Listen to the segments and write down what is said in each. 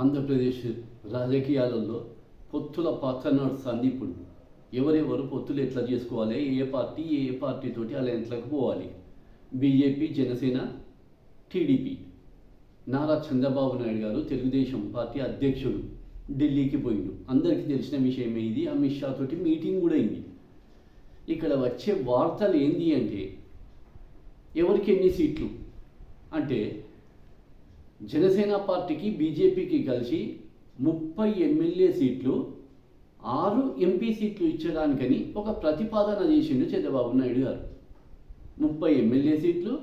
ఆంధ్రప్రదేశ్ రాజకీయాలలో పొత్తుల పాత్ర నడుస్తుంది ఇప్పుడు ఎవరెవరు పొత్తులు ఎట్లా చేసుకోవాలి? ఏ పార్టీ ఏ పార్టీతోటి అలయన్స్లకు పోవాలి? BJP Janasena TDP. Nara Chandrababu Naidu గారు తెలుగుదేశం పార్టీ అధ్యక్షుడు. ఢిల్లీకి పోయిండు. అందరికీ తెలిసిన విషయమే ఇది. అమిత్ షా తోటి మీటింగ్ కూడా అయింది. ఇక్కడ వచ్చే వార్తలు ఏంది అంటే ఎవరికి ఎన్ని సీట్లు? అంటే జనసేన పార్టీకి బీజేపీకి కలిసి ముప్పై ఎమ్మెల్యే సీట్లు ఆరు ఎంపీ సీట్లు ఇచ్చడానికని ఒక ప్రతిపాదన చేసిండు చంద్రబాబు నాయుడు గారు. ముప్పై ఎమ్మెల్యే సీట్లు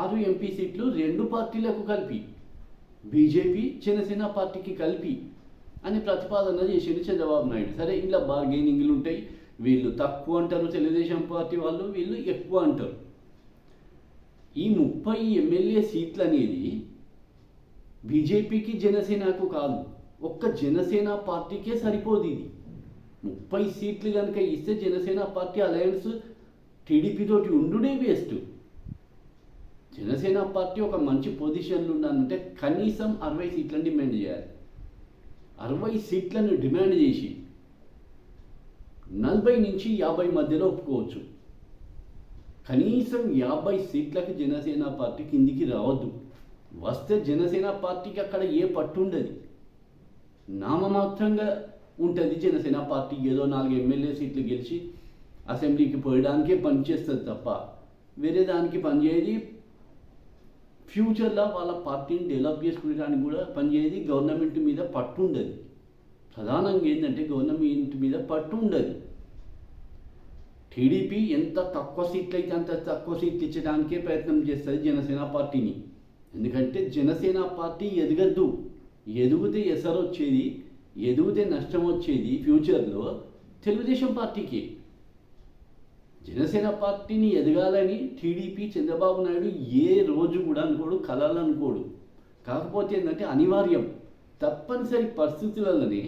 ఆరు ఎంపీ సీట్లు రెండు పార్టీలకు కలిపి బీజేపీ జనసేన పార్టీకి కలిపి అని ప్రతిపాదన చేసిండు చంద్రబాబు నాయుడు. సరే ఇలా బార్గెనింగ్లు ఉంటాయి. వీళ్ళు తక్కువ అంటారు తెలుగుదేశం పార్టీ వాళ్ళు వీళ్ళు ఎక్కువ అంటారు. ఈ ముప్పై ఎమ్మెల్యే సీట్లు అనేది బీజేపీకి జనసేనకు కాదు ఒక్క జనసేన పార్టీకే సరిపోదు ఇది. ముప్పై సీట్లు కనుక ఇస్తే జనసేన పార్టీ అలయన్స్ టీడీపీతోటి ఉండుడే వేస్ట్. జనసేన పార్టీ ఒక మంచి పొజిషన్లో ఉండాలంటే కనీసం అరవై సీట్లను డిమాండ్ చేయాలి. అరవై సీట్లను డిమాండ్ చేసి నలభై నుంచి యాభై మధ్యలో ఒప్పుకోవచ్చు. కనీసం యాభై సీట్లకు జనసేన పార్టీ కిందికి రావద్దు. వస్తే జనసేన పార్టీకి అక్కడ ఏ పట్టు ఉండదు. నామమాత్రంగా ఉంటుంది జనసేన పార్టీ. ఏదో నాలుగు ఎమ్మెల్యే సీట్లు గెలిచి అసెంబ్లీకి పోయడానికే పనిచేస్తుంది తప్ప వేరే దానికి పనిచేయది ఫ్యూచర్లో వాళ్ళ పార్టీని డెవలప్ చేసుకోవడానికి కూడా పనిచేయది గవర్నమెంట్ మీద పట్టు ఉండదు. ప్రధానంగా ఏంటంటే గవర్నమెంట్ మీద పట్టు ఉండదు. టీడీపీ ఎంత తక్కువ సీట్లు అయితే అంత తక్కువ సీట్లు ఇచ్చడానికే ప్రయత్నం చేస్తుంది జనసేన పార్టీని. ఎందుకంటే జనసేన పార్టీ ఎదగద్దు. ఎదిగితే ఎసరు వచ్చేది ఎదిగితే నష్టం వచ్చేది ఫ్యూచర్లో తెలుగుదేశం పార్టీకి. జనసేన పార్టీని ఎదగాలని టీడీపీ చంద్రబాబు నాయుడు ఏ రోజు కూడా అనుకోడు కలాలనుకోడు కాకపోతే ఏంటంటే అనివార్యం. తప్పనిసరి పరిస్థితులలోనే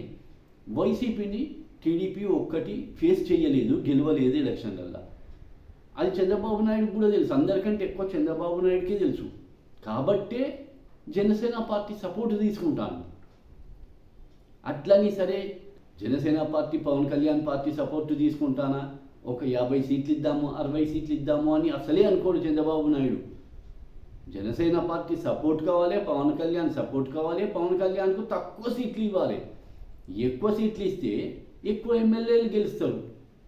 వైసీపీని టీడీపీ ఒక్కటి ఫేస్ చేయలేదు గెలవలేదు ఎలక్షన్లలో అది చంద్రబాబు నాయుడు కూడా తెలుసు. అందరికంటే ఎక్కువ చంద్రబాబు నాయుడుకే తెలుసు. కాబట్టే జనసేన పార్టీ సపోర్ట్ తీసుకుంటాను అట్లని సరే Janasena party Pawan Kalyan party support తీసుకుంటానా? ఒక యాభై సీట్లు ఇద్దాము అరవై సీట్లు ఇద్దాము అని అసలే అనుకోడు చంద్రబాబు నాయుడు. జనసేన పార్టీ సపోర్ట్ కావాలి పవన్ కళ్యాణ్ సపోర్ట్ కావాలి పవన్ కళ్యాణ్కు తక్కువ సీట్లు ఇవ్వాలి. ఎక్కువ సీట్లు ఇస్తే ఎక్కువ ఎమ్మెల్యేలు గెలుస్తారు.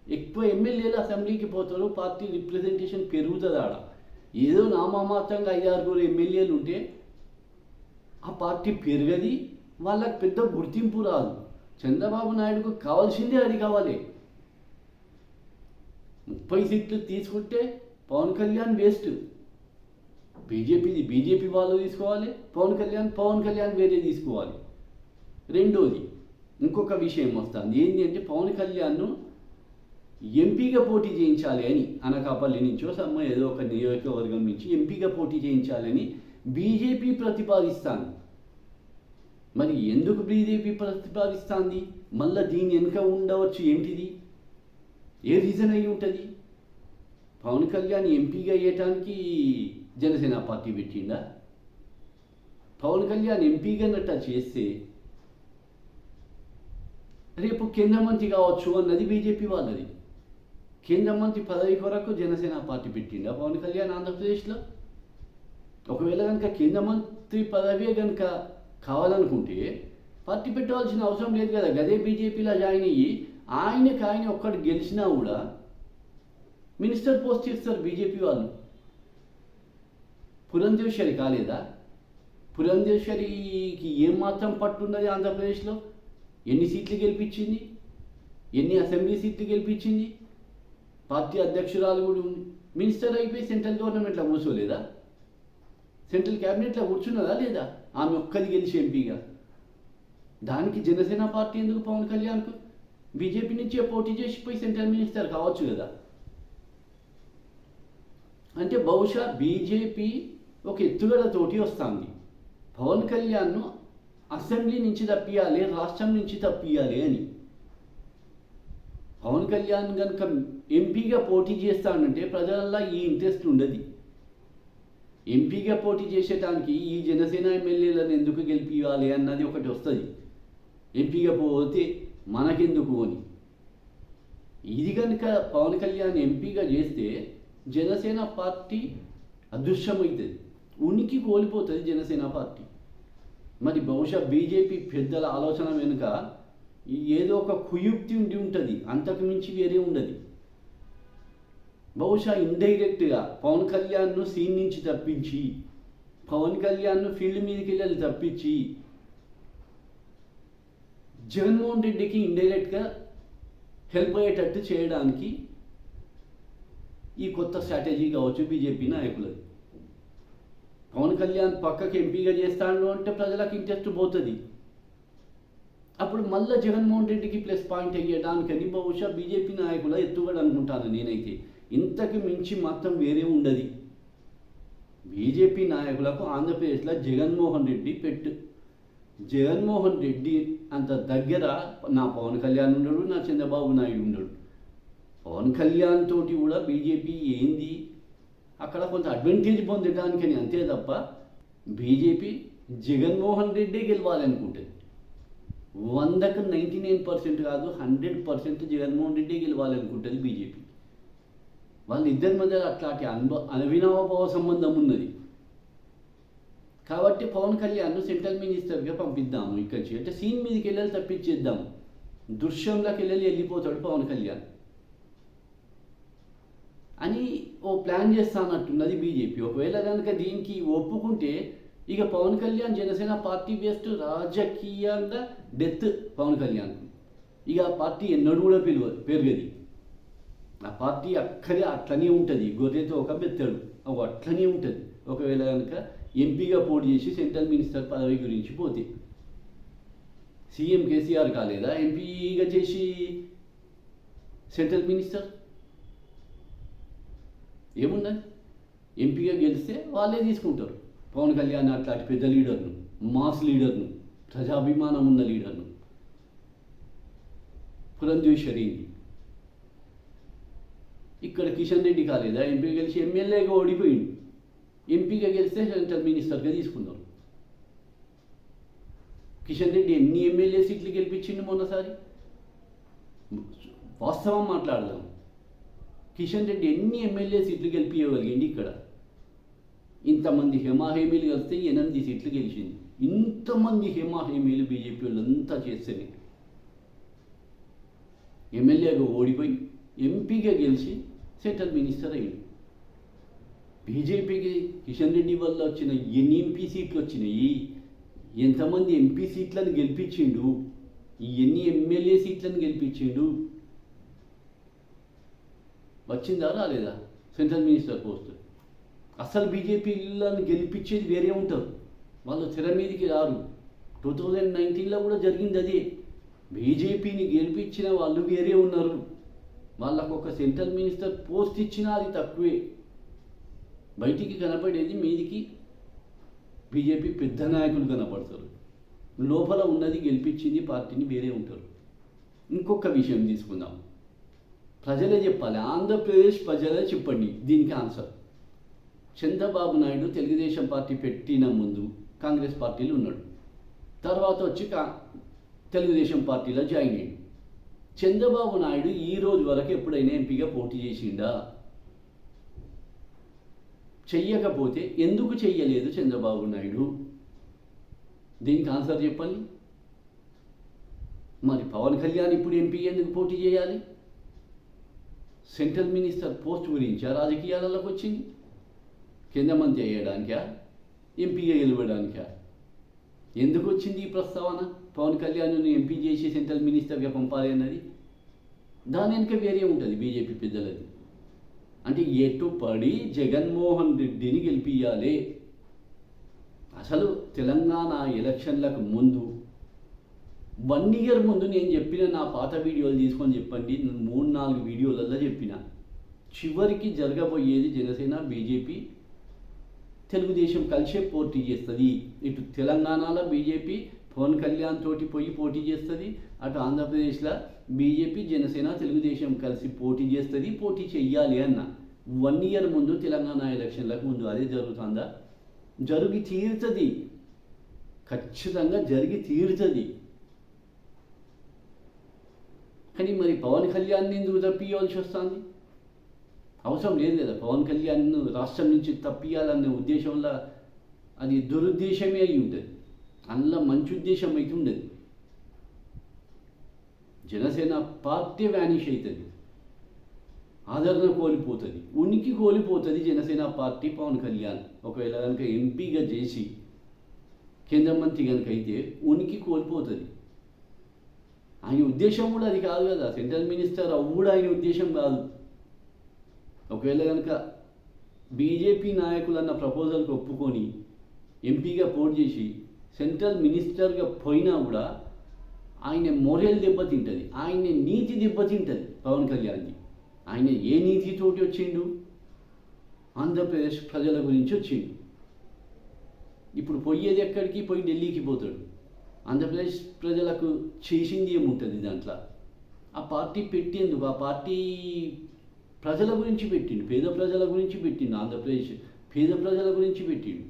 ఎక్కువ ఎమ్మెల్యేలు అసెంబ్లీకి పోతారు పార్టీ రిప్రజెంటేషన్ పెరుగుతుంది ఆడ. ఏదో నామమాత్రంగా ఐదారుగురు ఎమ్మెల్యేలు ఉంటే ఆ పార్టీ పెరగది వాళ్ళకి పెద్ద గుర్తింపు రాదు. చంద్రబాబు నాయుడుకు కావాల్సిందే అది కావాలి. ముప్పై సీట్లు తీసుకుంటే పవన్ కళ్యాణ్ వేస్ట్. బీజేపీది బీజేపీ వాళ్ళు తీసుకోవాలి పవన్ కళ్యాణ్ పవన్ కళ్యాణ్ వేరే తీసుకోవాలి. రెండోది ఇంకొక విషయం వస్తుంది. ఏంటి అంటే పవన్ కళ్యాణ్ను ఎంపీగా పోటీ చేయించాలి అని అనకాపల్లి నుంచో సమ్మ ఏదో ఒక నియోజకవర్గం నుంచి ఎంపీగా పోటీ చేయించాలని బీజేపీ ప్రతిపాదిస్తాను మరి ఎందుకు బీజేపీ ప్రతిపాదిస్తుంది? మళ్ళీ దీని వెనుక ఉండవచ్చు ఏంటిది? ఏ రీజన్ అయి ఉంటుంది? పవన్ కళ్యాణ్ ఎంపీగా అయ్యటానికి జనసేన పార్టీ పెట్టిందా? పవన్ కళ్యాణ్ ఎంపీగా నట్ట చేస్తే రేపు కేంద్ర మంత్రి కావచ్చు అన్నది బీజేపీ వాళ్ళది. కేంద్ర మంత్రి పదవి కొరకు జనసేన పార్టీ పెట్టిందా పవన్ కళ్యాణ్ ఆంధ్రప్రదేశ్లో? ఒకవేళ కనుక కేంద్ర మంత్రి పదవి కనుక కావాలనుకుంటే పార్టీ పెట్టవలసిన అవసరం లేదు కదా. గదే బీజేపీలో జాయిన్ అయ్యి ఆయనకి ఆయన ఒక్కటి గెలిచినా కూడా మినిస్టర్ పోస్ట్ ఇస్తారు బీజేపీ వాళ్ళు. పురంధేశ్వరి కాలేదా? పురంధేశ్వరికి ఏమాత్రం పట్టున్నది ఆంధ్రప్రదేశ్లో. ఎన్ని సీట్లు గెలిపించింది? ఎన్ని అసెంబ్లీ సీట్లు గెలిపించింది? పార్టీ అధ్యక్షురాలు కూడా ఉంది. మినిస్టర్ అయిపోయి సెంట్రల్ గవర్నమెంట్లో కూర్చోలేదా? సెంట్రల్ క్యాబినెట్లో కూర్చున్నదా లేదా? ఆమె ఒక్కది గెలిచి ఎంపీగా. దానికి జనసేన పార్టీ ఎందుకు పవన్ కళ్యాణ్కు? బీజేపీ నుంచి పోటీ చేసిపోయి సెంట్రల్ మినిస్టర్ కావచ్చు కదా. అంటే బహుశా బీజేపీ ఒక ఎత్తుగడతోటి వస్తుంది. పవన్ కళ్యాణ్ను అసెంబ్లీ నుంచి తప్పియాలి రాష్ట్రం నుంచి తప్పియాలి అని. పవన్ కళ్యాణ్ కనుక ఎంపీగా పోటీ చేస్తానంటే ప్రజలల్లో ఈ ఇంట్రెస్ట్ ఉండదు. ఎంపీగా పోటీ చేసేటానికి ఈ జనసేన ఎమ్మెల్యేలను ఎందుకు గెలిపివ్వాలి అన్నది ఒకటి వస్తుంది. ఎంపీగా పోతే మనకెందుకు అని. ఇది కనుక పవన్ కళ్యాణ్ ఎంపీగా చేస్తే జనసేన పార్టీ అదృశ్యమవుతుంది. ఉనికి కోల్పోతుంది జనసేన పార్టీ. మరి బహుశా బీజేపీ పెద్దల ఆలోచన వెనుక ఏదో ఒక కుయుక్తి ఉండి ఉంటుంది. అంతకు మించి వేరే ఉండదు. బహుశా ఇండైరెక్ట్గా పవన్ కళ్యాణ్ను సీన్ నుంచి తప్పించి పవన్ కళ్యాణ్ను ఫీల్డ్ మీదకి వెళ్ళాలి తప్పించి జగన్మోహన్ రెడ్డికి ఇండైరెక్ట్గా హెల్ప్ అయ్యేటట్టు చేయడానికి ఈ కొత్త స్ట్రాటజీ కావచ్చు బీజేపీ నాయకులది. పవన్ కళ్యాణ్ పక్కకి ఎంపీగా చేస్తాడు అంటే ప్రజలకు ఇంట్రెస్ట్ పోతుంది. అప్పుడు మళ్ళీ జగన్మోహన్ రెడ్డికి ప్లస్ పాయింట్ అయ్యడానికని బహుశా బీజేపీ నాయకుల ఎత్తుగడ అనుకుంటాను నేనైతే. ఇంతకు మించి మాత్రం వేరే ఉండదు. బీజేపీ నాయకులకు ఆంధ్రప్రదేశ్లో జగన్మోహన్ రెడ్డి పెట్టు. జగన్మోహన్ రెడ్డి అంత దగ్గర నా పవన్ కళ్యాణ్ ఉండడు నా చంద్రబాబు నాయుడు ఉండడు. పవన్ కళ్యాణ్ తోటి కూడా బీజేపీ ఏంది? అక్కడ కొంత అడ్వాంటేజ్ పొందడానికని అంతే తప్ప బీజేపీ జగన్మోహన్ రెడ్డే గెలవాలనుకుంటుంది. వందకు నైంటీ నైన్ పర్సెంట్ కాదు హండ్రెడ్ పర్సెంట్ జగన్మోహన్ రెడ్డి గెలవాలనుకుంటుంది బీజేపీ. వాళ్ళిద్దరి మధ్య అట్లాంటి అనుభవ అవినావభావ సంబంధం ఉన్నది. కాబట్టి పవన్ కళ్యాణ్ సెంట్రల్ మినిస్టర్గా పంపిద్దాము ఇక్కడి నుంచి. అంటే సీన్ మీదకి వెళ్ళి తప్పించేద్దాం. దృశ్యంలోకి వెళ్ళి వెళ్ళిపోతాడు పవన్ కళ్యాణ్. అని ఓ ప్లాన్ చేస్తానట్టున్నది బీజేపీ. ఒకవేళ కనుక దీనికి ఒప్పుకుంటే ఇక పవన్ కళ్యాణ్ జనసేన పార్టీ బేస్డ్ రాజకీయంగా డెత్ పవన్ కళ్యాణ్ ఇక ఆ పార్టీ ఎన్నడూ కూడా పిలువ పెరగది ఆ పార్టీ అక్కడే అట్లనే ఉంటుంది గొర్రెతో ఒక బెత్తడు అవి అట్లనే ఉంటుంది ఒకవేళ కనుక ఎంపీగా పోటీ చేసి సెంట్రల్ మినిస్టర్ పదవి గురించి పోతే సీఎం కేసీఆర్ కాలేదా ఎంపీగా చేసి సెంట్రల్ మినిస్టర్ ఏమున్నది ఎంపీగా గెలిస్తే వాళ్ళే తీసుకుంటారు పవన్ కళ్యాణ్ అట్లాంటి పెద్ద లీడర్ను మాస్ లీడర్ను ప్రజాభిమానం ఉన్న లీడర్ను. పురంధేశ్వరింది ఇక్కడ కిషన్ రెడ్డి కాలేదా? ఎంపీ గెలిచి ఎమ్మెల్యేగా ఓడిపోయిండు. ఎంపీగా గెలిస్తే సెంట్రల్ మినిస్టర్గా తీసుకున్నారు. కిషన్ రెడ్డి ఎన్ని ఎమ్మెల్యే సీట్లు గెలిపించిండు మొన్నసారి? వాస్తవం మాట్లాడదాం. కిషన్ రెడ్డి ఎన్ని ఎమ్మెల్యే సీట్లు గెలిపించగలిగింది ఇక్కడ? ఇంతమంది హేమాహేమీలు కలిస్తే ఎనిమిది సీట్లు గెలిచింది. ఇంతమంది హేమాహేమీలు బీజేపీ వాళ్ళంతా చేస్తేనే. ఎమ్మెల్యేగా ఓడిపోయి ఎంపీగా గెలిచి సెంట్రల్ మినిస్టర్ అయ్యింది బీజేపీకి కిషన్ రెడ్డి వల్ల వచ్చిన ఎన్ని ఎంపీ సీట్లు వచ్చినాయి. ఎంతమంది ఎంపీ సీట్లను గెలిపించిండు? ఎన్ని ఎమ్మెల్యే సీట్లను గెలిపించిండు? వచ్చిందా రాలేదా? Central minister post. అసలు బీజేపీలను గెలిపించేది వేరే ఉంటారు వాళ్ళు తెర మీదకి రారు. టూ థౌజండ్ నైన్టీన్లో కూడా జరిగింది అదే. బీజేపీని గెలిపించిన వాళ్ళు వేరే ఉన్నారు. వాళ్ళకు ఒక సెంట్రల్ మినిస్టర్ పోస్ట్ ఇచ్చినా అది తక్కువే. బయటికి కనపడేది మీదికి బీజేపీ పెద్ద నాయకులు కనపడతారు. లోపల ఉన్నది గెలిపించింది పార్టీని వేరే ఉంటారు. ఇంకొక విషయం తీసుకుందాం. ప్రజలే చెప్పాలి. ఆంధ్రప్రదేశ్ ప్రజలే చెప్పండి దీనికి ఆన్సర్. చంద్రబాబు నాయుడు తెలుగుదేశం పార్టీ పెట్టిన ముందు కాంగ్రెస్ పార్టీలో ఉన్నాడు. తర్వాత వచ్చి కా తెలుగుదేశం పార్టీలో జాయిన్ అయ్యాడు. చంద్రబాబు నాయుడు ఈ రోజు వరకు ఎప్పుడైనా ఎంపీగా పోటీ చేసిండా? చెయ్యకపోతే ఎందుకు చెయ్యలేదు చంద్రబాబు నాయుడు? దీనికి ఆన్సర్ చెప్పండి. మరి పవన్ కళ్యాణ్ ఇప్పుడు ఎంపీ ఎందుకు పోటీ చేయాలి? సెంట్రల్ మినిస్టర్ పోస్ట్ గురించి రాజకీయాలలోకి వచ్చింది? కేంద్ర చేయడానికా? అయ్యడానికా ఎంపీగా గెలవడానికా ఎందుకు వచ్చింది ఈ ప్రస్తావన? పవన్ కళ్యాణ్ను ఎంపీ చేసి సెంట్రల్ మినిస్టర్గా పంపాలి అన్నది? దాని వెనుక వేరే ఉంటుంది బీజేపీ పెద్దలది. అంటే ఎటు పడి జగన్మోహన్ రెడ్డిని గెలిపించాలి అసలు తెలంగాణ ఎలక్షన్లకు ముందు వన్ ఇయర్ ముందు నేను చెప్పిన నా పాత వీడియోలు తీసుకొని చెప్పండి. నేను మూడు నాలుగు వీడియోలలో చెప్పిన. చివరికి జరగబోయేది జనసేన బీజేపీ తెలుగుదేశం కలిసే పోటీ చేస్తుంది. ఇటు తెలంగాణలో బీజేపీ పవన్ కళ్యాణ్ తోటి పోయి పోటీ చేస్తుంది. అటు ఆంధ్రప్రదేశ్లో బీజేపీ జనసేన తెలుగుదేశం కలిసి పోటీ చేస్తుంది పోటీ చెయ్యాలి అన్న. వన్ ఇయర్ ముందు తెలంగాణ ఎలక్షన్లకు ముందు అదే జరుగుతుందా? జరిగి తీరుతుంది. ఖచ్చితంగా జరిగి తీరుతుంది. కానీ మరి పవన్ కళ్యాణ్ని ఎందుకు తప్పియవలసి వస్తుంది? అవసరం లేదు కదా. పవన్ కళ్యాణ్ రాష్ట్రం నుంచి తప్పియాలనే ఉద్దేశంలో అది దురుద్దేశమే అయి ఉంటుంది అందులో మంచి ఉద్దేశం అయితే ఉండదు. జనసేన పార్టీ వ్యానిష్ అవుతుంది ఆదరణ కోల్పోతుంది. ఉనికి కోల్పోతుంది జనసేన పార్టీ పవన్ కళ్యాణ్. ఒకవేళ కనుక ఎంపీగా చేసి కేంద్ర మంత్రి కనుక అయితే ఉనికి కోల్పోతుంది. ఆయన ఉద్దేశం కూడా అది కాదు కదా. సెంట్రల్ మినిస్టర్ అవ్వడు ఆయన ఉద్దేశం కాదు. ఒకవేళ కనుక బీజేపీ నాయకులన్న ప్రపోజల్కి ఒప్పుకొని ఎంపీగా పోటీ చేసి సెంట్రల్ మినిస్టర్గా పోయినా కూడా ఆయన మొరల్ దెబ్బతింటుంది. ఆయన నీతి దెబ్బతింటుంది పవన్ కళ్యాణ్కి. ఆయన ఏ నీతితోటి వచ్చిండు? ఆంధ్రప్రదేశ్ ప్రజల గురించి వచ్చిండు. ఇప్పుడు పోయేది ఎక్కడికి? పోయి ఢిల్లీకి పోతాడు. ఆంధ్రప్రదేశ్ ప్రజలకు చేసింది ఏముంటుంది దాంట్లో? ఆ పార్టీ పెట్టేందుకు ఆ పార్టీ ప్రజల గురించి పెట్టిండు పేద ప్రజల గురించి పెట్టిండు ఆంధ్రప్రదేశ్ పేద ప్రజల గురించి పెట్టిండు.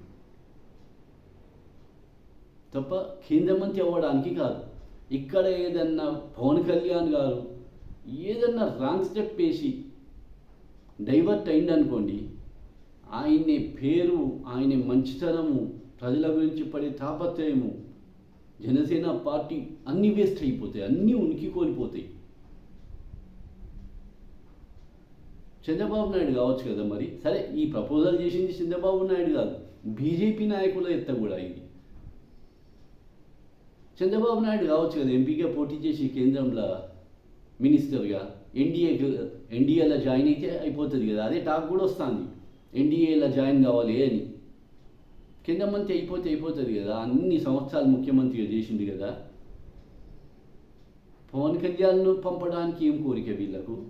తప్ప కేంద్ర మంత్రి అవ్వడానికి కాదు. ఇక్కడ ఏదన్నా పవన్ కళ్యాణ్ గారు ఏదన్నా రాంగ్ స్టెప్ వేసి డైవర్ట్ అయింది అనుకోండి ఆయన పేరు ఆయన మంచితనము ప్రజల గురించి పడే తాపత్రయము జనసేన పార్టీ అన్నీ వేస్ట్ అయిపోతాయి అన్నీ ఉనికి కోల్పోతాయి. చంద్రబాబు నాయుడు కావచ్చు కదా మరి. సరే ఈ ప్రపోజల్ చేసింది చంద్రబాబు నాయుడు కాదు. బీజేపీ నాయకుల ఎత్త కూడా ఇది. చంద్రబాబు నాయుడు కావచ్చు కదా ఎంపీగా పోటీ చేసి కేంద్రంలో మినిస్టర్గా ఎన్డీఏ ఎన్డీఏలో జాయిన్ అయితే అయిపోతుంది కదా. అదే టాక్ కూడా వస్తుంది. ఎన్డీఏలో జాయిన్ కావాలి అని. కింద మంత్రి అయిపోతే అయిపోతుంది కదా. అన్ని సంవత్సరాలు ముఖ్యమంత్రిగా చేసింది కదా. పవన్ కళ్యాణ్ను పంపడానికి ఏం కోరిక వీళ్ళకు?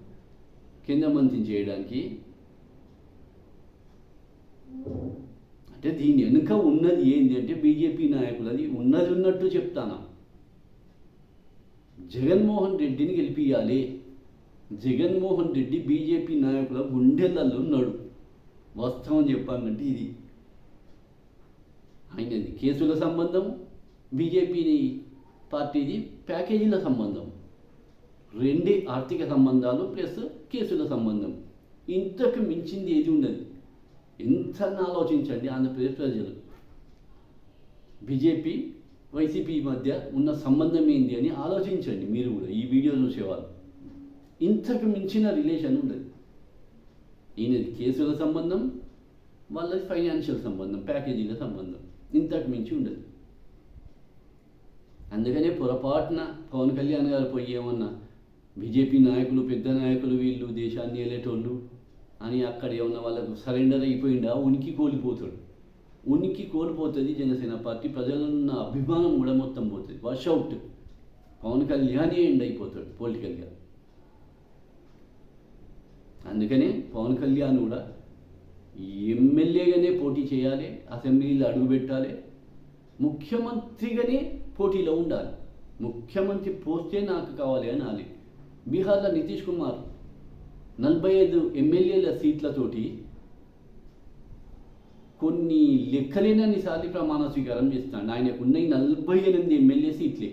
కేంద్ర మంత్రిని చేయడానికి? అంటే దీని వెనుక ఉన్నది ఏంటి అంటే బీజేపీ నాయకులది ఉన్నది ఉన్నట్టు చెప్తాను. జగన్మోహన్ రెడ్డిని గెలిపియాలి జగన్మోహన్ రెడ్డి బీజేపీ నాయకుల గుండెలలో ఉన్నాడు. వాస్తవం చెప్పాలంటే ఇది. ఆయనది కేసుల సంబంధం బీజేపీని పార్టీది ప్యాకేజీల సంబంధం. రెండే ఆర్థిక సంబంధాలు ప్లస్ కేసుల సంబంధం. ఇంతకు మించింది ఏది ఉండదు. ఎంత ఆలోచించండి ఆంధ్రప్రదేశ్ ప్రజలు. బీజేపీ వైసీపీ మధ్య ఉన్న సంబంధం ఏంది అని ఆలోచించండి. మీరు కూడా ఈ వీడియో చూసేవాళ్ళు. ఇంతకు మించిన రిలేషన్ ఉండదు. ఈయనది కేసుల సంబంధం వాళ్ళది ఫైనాన్షియల్ సంబంధం ప్యాకేజీల సంబంధం. ఇంతకు మించి ఉండదు. అందుకనే పొరపాటున పవన్ కళ్యాణ్ గారు పోయి ఏమన్నా బీజేపీ నాయకులు పెద్ద నాయకులు వీళ్ళు దేశాన్ని వెళ్ళేటోళ్ళు అని అక్కడ ఏమన్నా వాళ్ళకు సరెండర్ అయిపోయిందా ఉనికి కోల్పోతాడు. ఉనికి కోల్పోతుంది జనసేన పార్టీ. ప్రజలున్న అభిమానం కూడా మొత్తం పోతుంది. వర్షౌట్ పవన్ కళ్యాణే ఎండ్ అయిపోతాడు పొలిటికల్గా. అందుకనే పవన్ కళ్యాణ్ కూడా ఎమ్మెల్యేగానే పోటీ చేయాలి అసెంబ్లీలో అడుగు పెట్టాలి ముఖ్యమంత్రిగానే పోటీలో ఉండాలి. ముఖ్యమంత్రి పోస్టే నాకు కావాలి అని అనాలి బీహార్లో నితీష్ కుమార్ నలభై ఐదు ఎమ్మెల్యేల సీట్లతోటి కొన్ని లెక్కలేనని సాధి ప్రమాణ స్వీకారం చేస్తాడు ఆయనకు ఉన్నాయి నలభై ఎనిమిది ఎమ్మెల్యే సీట్లే.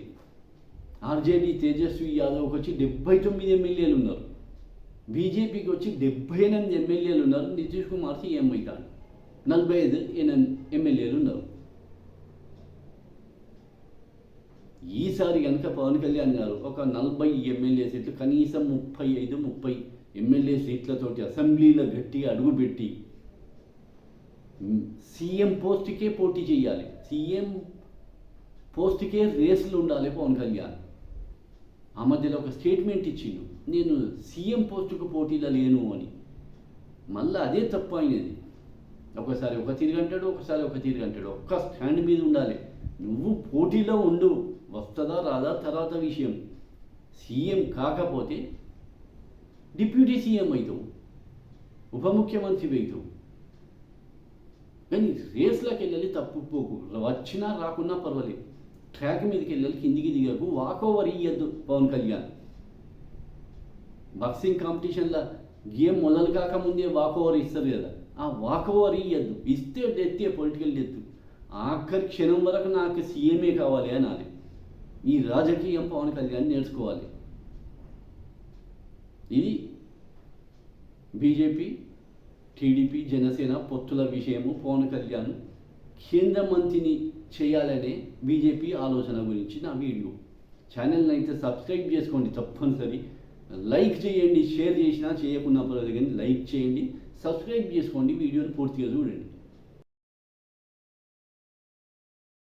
ఆర్జేడీ తేజస్వి యాదవ్కి వచ్చి డెబ్బై తొమ్మిది ఎమ్మెల్యేలు ఉన్నారు బీజేపీకి వచ్చి డెబ్బై ఎనిమిది ఎమ్మెల్యేలు ఉన్నారు నితీష్ కుమార్ సీఎం అవుతాడు నలభై ఐదు ఎనిమిది ఎమ్మెల్యేలు ఉన్నారు ఈసారి కనుక పవన్ కళ్యాణ్ గారు ఒక నలభై ఎమ్మెల్యే సీట్లు కనీసం ముప్పై ఐదు ముప్పై ఎమ్మెల్యే సీట్లతోటి అసెంబ్లీలో గట్టిగా అడుగుపెట్టి సీఎం పోస్ట్కే పోటీ చేయాలి. సీఎం పోస్ట్కే రేసులు ఉండాలి పవన్ కళ్యాణ్. ఆ మధ్యలో ఒక స్టేట్మెంట్ ఇచ్చిండు. నేను సీఎం పోస్టుకు పోటీలో లేను అని. మళ్ళీ అదే తప్పు అయినది. ఒకసారి ఒక తిరిగి అంటాడు ఒకసారి ఒక తిరిగి అంటాడు ఒక్క స్టాండ్ మీద ఉండాలి. నువ్వు పోటీలో ఉండు. వస్తుందా రాదా? తర్వాత విషయం. సీఎం కాకపోతే డిప్యూటీ సీఎం అవుతావు ఉప ముఖ్యమంత్రి అవుతావు కానీ రేస్లోకి వెళ్ళాలి తప్పుపోకు వచ్చినా రాకున్నా పర్వాలేదు. ట్రాక్ మీదకి వెళ్ళాలి కిందికి దిగకు. వాక్ ఓవర్ ఇయ్యద్దు పవన్ కళ్యాణ్. బాక్సింగ్ కాంపిటీషన్లో గేమ్ మొదలు కాకముందే వాక్ ఓవర్ ఇస్తారు కదా. ఆ వాక్ ఓవర్ ఇయ్యద్దు. ఇస్తే డెత్తే పొలిటికల్ డెత్. ఆఖరి క్షణం వరకు నాకు సీఎంఏ కావాలి అనాలి. ఈ రాజకీయం పవన్ కళ్యాణ్ నేర్చుకోవాలి. ఇది బీజేపీ టీడీపీ జనసేన పొత్తుల విషయము పవన్ కళ్యాణ్ కేంద్ర మంత్రిని చేయాలనే బీజేపీ ఆలోచన గురించి నా వీడియో. ఛానల్ని అయితే సబ్స్క్రైబ్ చేసుకోండి తప్పనిసరి. లైక్ చేయండి షేర్ చేసినా చేయకున్నా పర్వాలేదు కానీ లైక్ చేయండి సబ్స్క్రైబ్ చేసుకోండి వీడియోని పూర్తిగా చూడండి.